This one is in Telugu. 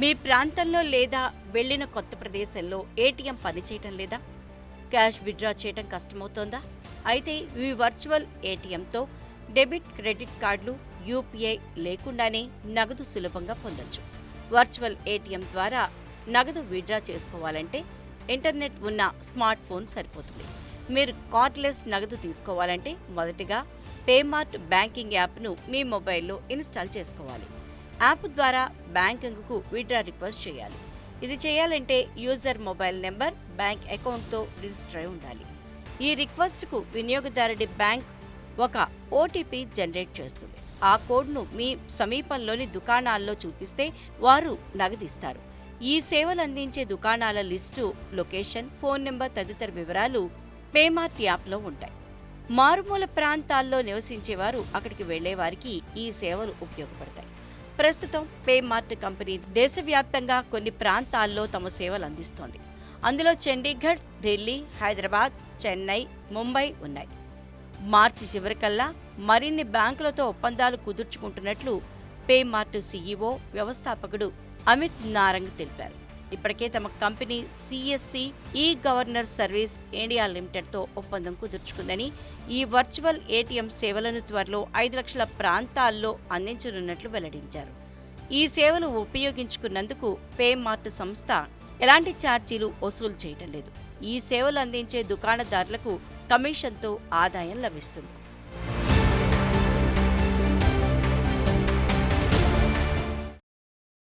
మీ ప్రాంతంలో లేదా వెళ్ళిన కొత్త ప్రదేశంలో ఏటీఎం పనిచేయటం లేదా? క్యాష్ విత్డ్రా చేయటం కష్టమవుతోందా? అయితే ఈ వర్చువల్ ఏటీఎంతో డెబిట్ క్రెడిట్ కార్డులు యూపీఐ లేకుండానే నగదు సులభంగా పొందొచ్చు. వర్చువల్ ఏటీఎం ద్వారా నగదు విత్డ్రా చేసుకోవాలంటే ఇంటర్నెట్ ఉన్న స్మార్ట్ ఫోన్ సరిపోతుంది. మీరు కార్డ్లెస్ నగదు తీసుకోవాలంటే మొదటిగా పేమార్ట్ బ్యాంకింగ్ యాప్ను మీ మొబైల్లో ఇన్స్టాల్ చేసుకోవాలి. యాప్ ద్వారా బ్యాంకింగ్కు విత్డ్రా రిక్వెస్ట్ చేయాలి. ఇది చేయాలంటే యూజర్ మొబైల్ నెంబర్ బ్యాంక్ అకౌంట్తో రిజిస్టర్ అయి ఉండాలి. ఈ రిక్వెస్ట్కు వినియోగదారుడి బ్యాంక్ ఒక ఓటీపీ జనరేట్ చేస్తుంది. ఆ కోడ్ను మీ సమీపంలోని దుకాణాల్లో చూపిస్తే వారు నగదిస్తారు. ఈ సేవలు అందించే దుకాణాల లిస్టు లొకేషన్ ఫోన్ నెంబర్ తదితర వివరాలు పేమార్ట్ యాప్లో ఉంటాయి. మారుమూల ప్రాంతాల్లో నివసించేవారు అక్కడికి వెళ్ళేవారికి ఈ సేవలు ఉపయోగపడతాయి. ప్రస్తుతం పేమార్ట్ కంపెనీ దేశవ్యాప్తంగా కొన్ని ప్రాంతాల్లో తమ సేవలు అందిస్తోంది. అందులో చండీగఢ్ ఢిల్లీ హైదరాబాద్ చెన్నై ముంబై ఉన్నాయి. మార్చి చివరికల్లా మరిన్ని బ్యాంకులతో ఒప్పందాలు కుదుర్చుకుంటున్నట్లు పేమార్ట్ సీఈఓ వ్యవస్థాపకుడు అమిత్ నారంగ్ తెలిపారు. ఇప్పటికే తమ company CSC e governance service India లిమిటెడ్తో ఒప్పందం కుదుర్చుకుందని ఈ వర్చువల్ ఏటీఎం సేవలను త్వరలో ఐదు లక్షల ప్రాంతాల్లో అందించనున్నట్లు వెల్లడించారు. ఈ సేవలు ఉపయోగించుకున్నందుకు పేమార్ట్ సంస్థ ఎలాంటి ఛార్జీలు వసూలు చేయటం లేదు. ఈ సేవలు అందించే దుకాణదారులకు కమిషన్తో ఆదాయం లభిస్తుంది.